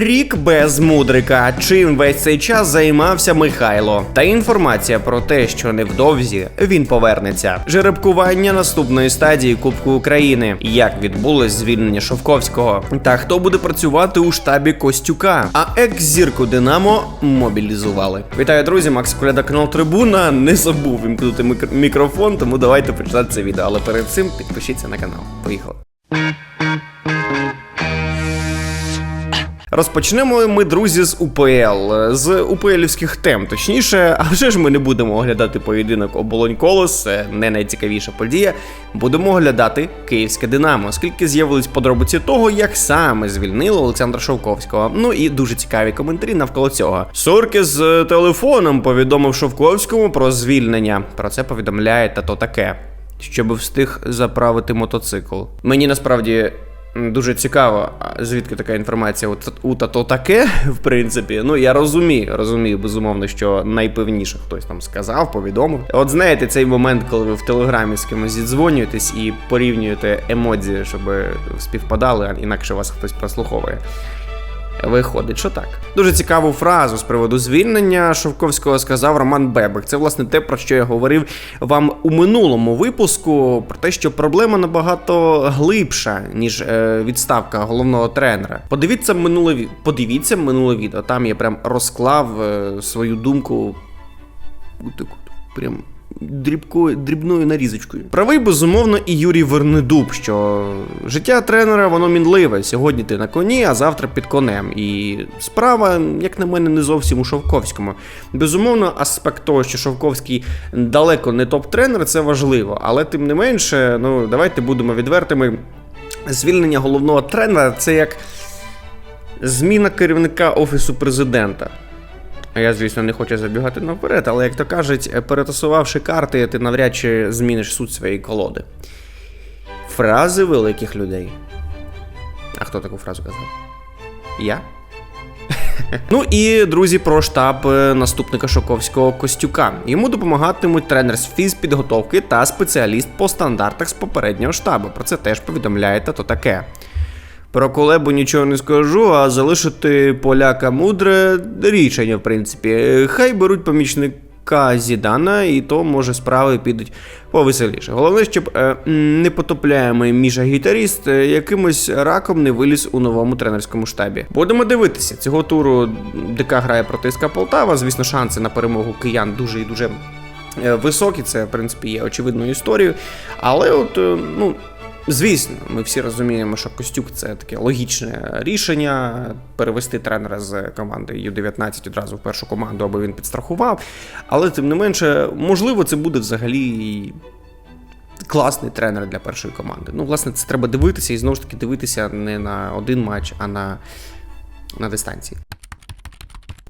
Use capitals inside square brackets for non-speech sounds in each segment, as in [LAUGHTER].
Рік без мудрика. Чим весь цей час займався Михайло? Та інформація про те, що невдовзі він повернеться. Жеребкування наступної стадії Кубку України. Як відбулось звільнення Шовковського? Та хто буде працювати у штабі Костюка? А екс-зірку Динамо мобілізували. Вітаю, друзі! Макс Коляда, канал Трибуна. Не забув вімкнути мікрофон, тому давайте починати це відео. Але перед цим підпишіться на канал. Поїхали. Розпочнемо ми, друзі, з УПЛ, з УПЛівських тем. Точніше, а вже ж ми не будемо оглядати поєдинок оболонь колос, не найцікавіша подія. Будемо оглядати київське Динамо, оскільки з'явились подробиці того, як саме звільнили Олександра Шовковського. Ну і дуже цікаві коментарі навколо цього. Сорки з телефоном повідомив Шовковському про звільнення. Про це повідомляє та то таке. Щоб встиг заправити мотоцикл. Мені насправді Дуже цікаво, звідки така інформація у, тато таке, [LAUGHS] в принципі. Ну я розумію, розумію, безумовно, що найпевніше хтось там сказав, повідомив. От знаєте, цей момент, коли ви в телеграмі з кимось зідзвонюєтесь і порівнюєте емодзі, щоб співпадали, інакше вас хтось прослуховує. Виходить, що так. Дуже цікаву фразу з приводу звільнення Шовковського сказав Роман Бебек. Це власне те, про що я говорив вам у минулому випуску, про те, що проблема набагато глибша, ніж е, відставка головного тренера. Подивіться минуле ві- подивіться минуле відео. Там я прям розклав е, свою думку. Прям дрібкою, дрібною нарізочкою. Правий, безумовно, і Юрій Вернедуб, що життя тренера воно мінливе. Сьогодні ти на коні, а завтра під конем. І справа, як на мене, не зовсім у Шовковському. Безумовно, аспект того, що Шовковський далеко не топ-тренер, це важливо. Але тим не менше, ну давайте будемо відвертими. Звільнення головного тренера це як зміна керівника офісу президента. Я, звісно, не хочу забігати наперед, але як то кажуть, е, перетасувавши карти, ти навряд чи зміниш суть своєї колоди. Фрази великих людей. А хто таку фразу казав? Я? [LAUGHS] Ну і друзі, про штаб е, наступника Шоковського Костюка. Йому допомагатимуть тренер з фізпідготовки та спеціаліст по стандартах з попереднього штабу. Про це теж повідомляє та то таке. Про колебу нічого не скажу, а залишити поляка мудре рішення, в принципі. Хай беруть помічника Зідана, і то, може, справи підуть повеселіше. Головне, щоб е, непотопляємий Міша гітаріст е, якимось раком не виліз у новому тренерському штабі. Будемо дивитися. Цього туру ДК грає проти СК Полтава. Звісно, шанси на перемогу киян дуже і дуже е, високі. Це, в принципі, є очевидною історією. Але от, е, ну. Звісно, ми всі розуміємо, що Костюк це таке логічне рішення перевести тренера з команди Ю-19 одразу в першу команду, аби він підстрахував. Але тим не менше, можливо, це буде взагалі класний тренер для першої команди. Ну, власне, це треба дивитися і знову ж таки дивитися не на один матч, а на, на дистанції.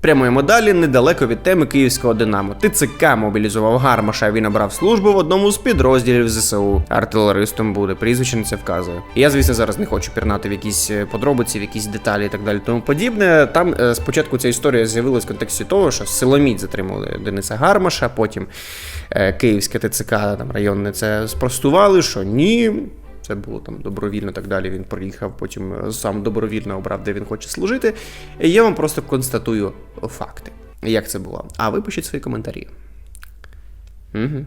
Прямуємо далі недалеко від теми київського Динамо. ТЦК мобілізував Гармаша. Він обрав службу в одному з підрозділів ЗСУ. Артилеристом буде, прізвище на це вказує. Я, звісно, зараз не хочу пірнати в якісь е, подробиці, в якісь деталі і так далі. Тому подібне. Там е, спочатку ця історія з'явилась в контексті того, що Силоміт затримали Дениса Гармаша, потім е, київське ТЦК там районне це спростували, що ні. Це було там добровільно, так далі. Він приїхав, потім е, сам добровільно обрав, де він хоче служити. Я вам просто констатую факти, як це було. А ви пишіть свої коментарі. Угу.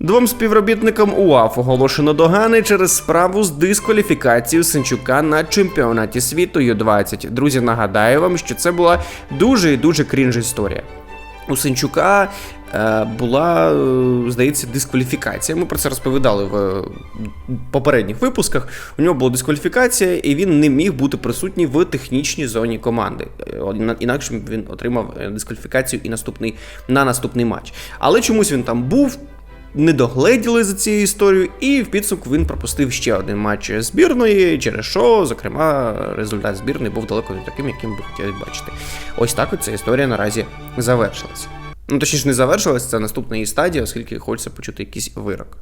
Двом співробітникам УАФ оголошено догани через справу з дискваліфікацією Сенчука на чемпіонаті світу Ю-20. Друзі, нагадаю вам, що це була дуже і дуже крінж історія. У Сенчука е, була, е, здається, дискваліфікація. Ми про це розповідали в е, попередніх випусках. У нього була дискваліфікація, і він не міг бути присутній в технічній зоні команди. Е, Інакше він отримав е, дискваліфікацію і наступний на наступний матч. Але чомусь він там був. Не догледіли за цією історією, і в підсумку він пропустив ще один матч збірної, через що, зокрема, результат збірної був далеко не таким, яким би хотіли бачити. Ось так от ця історія наразі завершилася. Ну, точніше, не завершилась, це наступна її стадія, оскільки хочеться почути якийсь вирок.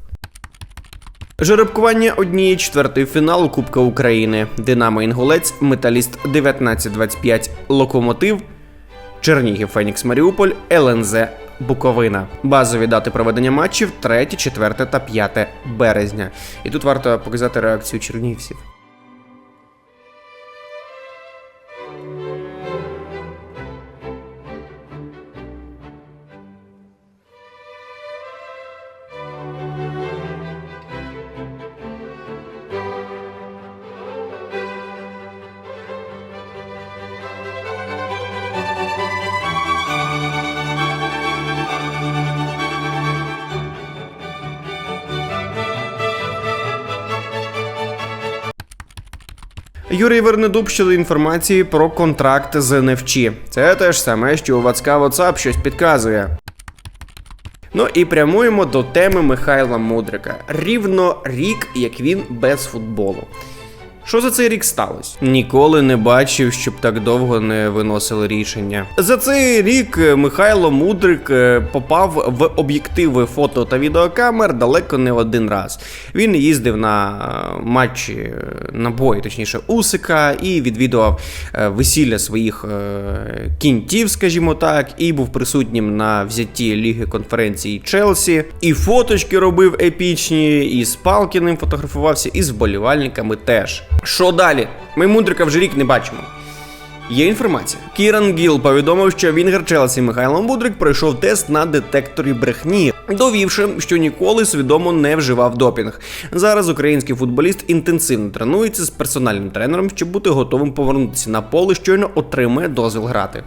Жеребкування однієї четвертої фіналу Кубка України. Динамо Інгулець, Металіст 1925, Локомотив, Чернігів Фенікс Маріуполь, ЛНЗ Буковина. Базові дати проведення матчів 3, 4 та 5 березня. І тут варто показати реакцію чернігівців. Юрій Вернедуб щодо інформації про контракт з НФЧ. Це те ж саме, що у Вацка WhatsApp щось підказує. Ну і прямуємо до теми Михайла Мудрика. Рівно рік, як він без футболу. Що за цей рік сталося? Ніколи не бачив, щоб так довго не виносили рішення. За цей рік е, Михайло Мудрик е, попав в об'єктиви фото та відеокамер далеко не один раз. Він їздив на е, матчі е, на бої, точніше, Усика, і відвідував весілля своїх кінтів, скажімо так, і був присутнім на взятті Ліги конференції Челсі. І фоточки робив епічні, і з Палкіним фотографувався, і з вболівальниками теж. Що далі? Ми Мудрика вже рік не бачимо. Є інформація. Кіран Гіл повідомив, що Вінгер Челсі Михайло Мудрик пройшов тест на детекторі брехні, довівши, що ніколи свідомо не вживав допінг. Зараз український футболіст інтенсивно тренується з персональним тренером, щоб бути готовим повернутися на поле, щойно отримає дозвіл грати.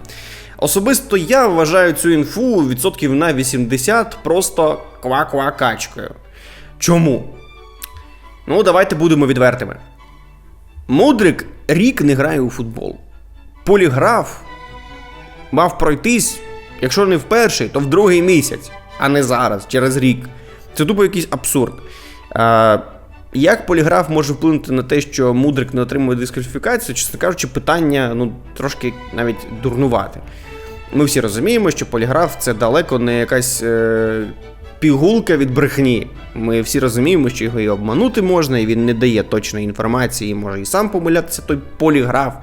Особисто я вважаю цю інфу відсотків на 80 просто ква-ква качкою. Чому? Ну, давайте будемо відвертими. Мудрик рік не грає у футбол. Поліграф мав пройтись, якщо не в перший, то в другий місяць, а не зараз, через рік. Це тупо якийсь абсурд. А, як поліграф може вплинути на те, що Мудрик не отримує дискваліфікацію, чесно кажучи, питання ну, трошки навіть дурнувати. Ми всі розуміємо, що поліграф це далеко не якась е, пігулка від брехні. Ми всі розуміємо, що його і обманути можна, і він не дає точної інформації, і може і сам помилятися той поліграф.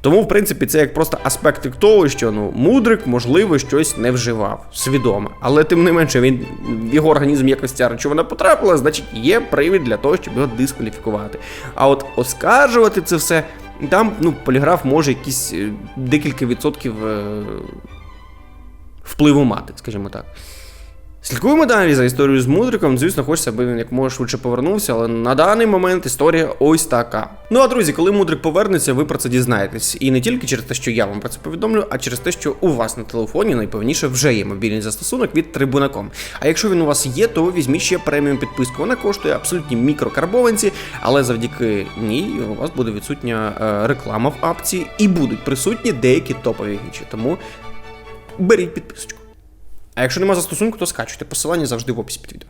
Тому, в принципі, це як просто аспект того, що ну мудрик, можливо, щось не вживав свідомо. Але тим не менше, він в його організм якось ця речовина потрапила, значить є привід для того, щоб його дискваліфікувати. А от оскаржувати це все, там ну, поліграф може якісь е, декілька відсотків е, впливу мати, скажімо так. Слідкуємо далі за історією з Мудриком. Звісно, хочеться, аби він як може швидше повернувся, але на даний момент історія ось така. Ну а друзі, коли Мудрик повернеться, ви про це дізнаєтесь. І не тільки через те, що я вам про це повідомлю, а через те, що у вас на телефоні найпевніше вже є мобільний застосунок від Трибунаком. А якщо він у вас є, то візьміть ще преміум підписку. Вона коштує абсолютні мікрокарбованці, але завдяки ній у вас буде відсутня е, реклама в апці і будуть присутні деякі топові гічі. Тому беріть підписочку. А якщо нема застосунку, то скачуйте. Посилання завжди в описі під відео.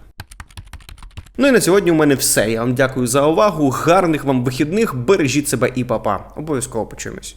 Ну і на сьогодні у мене все. Я вам дякую за увагу. Гарних вам вихідних. Бережіть себе і папа. Обов'язково почуємось.